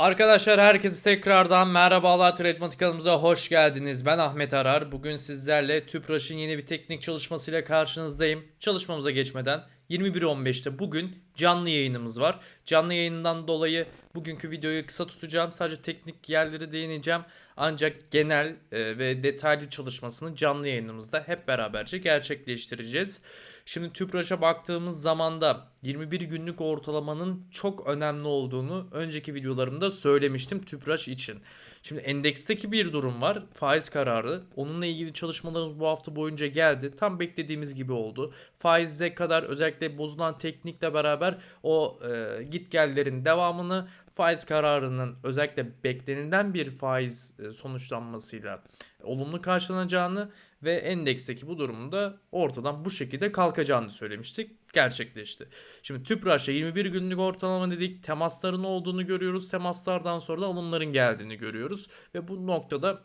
Arkadaşlar herkese tekrardan merhabalar Tretmatik kanalımıza hoş geldiniz. Ben Ahmet Arar. Bugün sizlerle Tüpraş'ın yeni bir teknik çalışmasıyla karşınızdayım. Çalışmamıza geçmeden 21.15'te bugün canlı yayınımız var. Canlı yayından dolayı bugünkü videoyu kısa tutacağım. Sadece teknik yerleri değineceğim. Ancak genel e, ve detaylı çalışmasını canlı yayınımızda hep beraberce gerçekleştireceğiz. Şimdi TÜPRAŞ'a baktığımız zaman da 21 günlük ortalamanın çok önemli olduğunu önceki videolarımda söylemiştim TÜPRAŞ için. Şimdi endeksteki bir durum var. Faiz kararı. Onunla ilgili çalışmalarımız bu hafta boyunca geldi. Tam beklediğimiz gibi oldu. Faize kadar özellikle bozulan teknikle beraber o e, git gellerin devamını faiz kararının özellikle beklenilen bir faiz e, sonuçlanmasıyla olumlu karşılanacağını ve endeksteki bu durumda ortadan bu şekilde kalkacağını söylemiştik. Gerçekleşti. Şimdi TÜPRAŞ'a 21 günlük ortalama dedik. Temasların olduğunu görüyoruz. Temaslardan sonra da alımların geldiğini görüyoruz. Ve bu noktada e,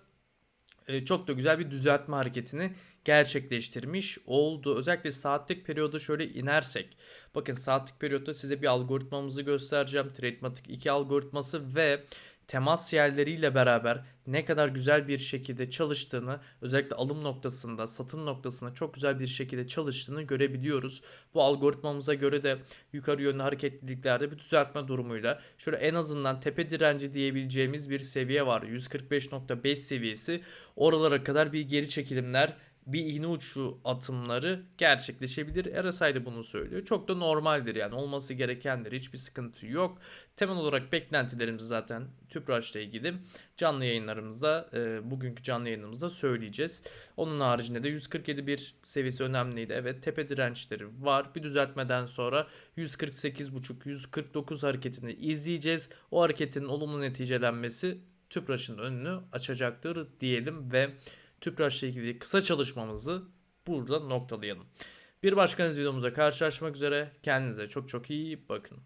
çok da güzel bir düzeltme hareketini gerçekleştirmiş oldu. Özellikle saatlik periyoda şöyle inersek. Bakın saatlik periyotta size bir algoritmamızı göstereceğim. Tradematic 2 algoritması ve temas yerleriyle beraber ne kadar güzel bir şekilde çalıştığını özellikle alım noktasında satım noktasında çok güzel bir şekilde çalıştığını görebiliyoruz. Bu algoritmamıza göre de yukarı yönlü hareketliliklerde bir düzeltme durumuyla şöyle en azından tepe direnci diyebileceğimiz bir seviye var. 145.5 seviyesi oralara kadar bir geri çekilimler bir iğne uçu atımları gerçekleşebilir. RSI de bunu söylüyor. Çok da normaldir yani olması gerekendir. Hiçbir sıkıntı yok. Temel olarak beklentilerimiz zaten TÜPRAŞ'la ilgili canlı yayınlarımızda e, bugünkü canlı yayınımızda söyleyeceğiz. Onun haricinde de 147 bir seviyesi önemliydi. Evet tepe dirençleri var. Bir düzeltmeden sonra 148.5 149 hareketini izleyeceğiz. O hareketin olumlu neticelenmesi TÜPRAŞ'ın önünü açacaktır diyelim ve TÜPRAŞ'la ilgili kısa çalışmamızı burada noktalayalım. Bir başka videomuzda karşılaşmak üzere. Kendinize çok çok iyi bakın.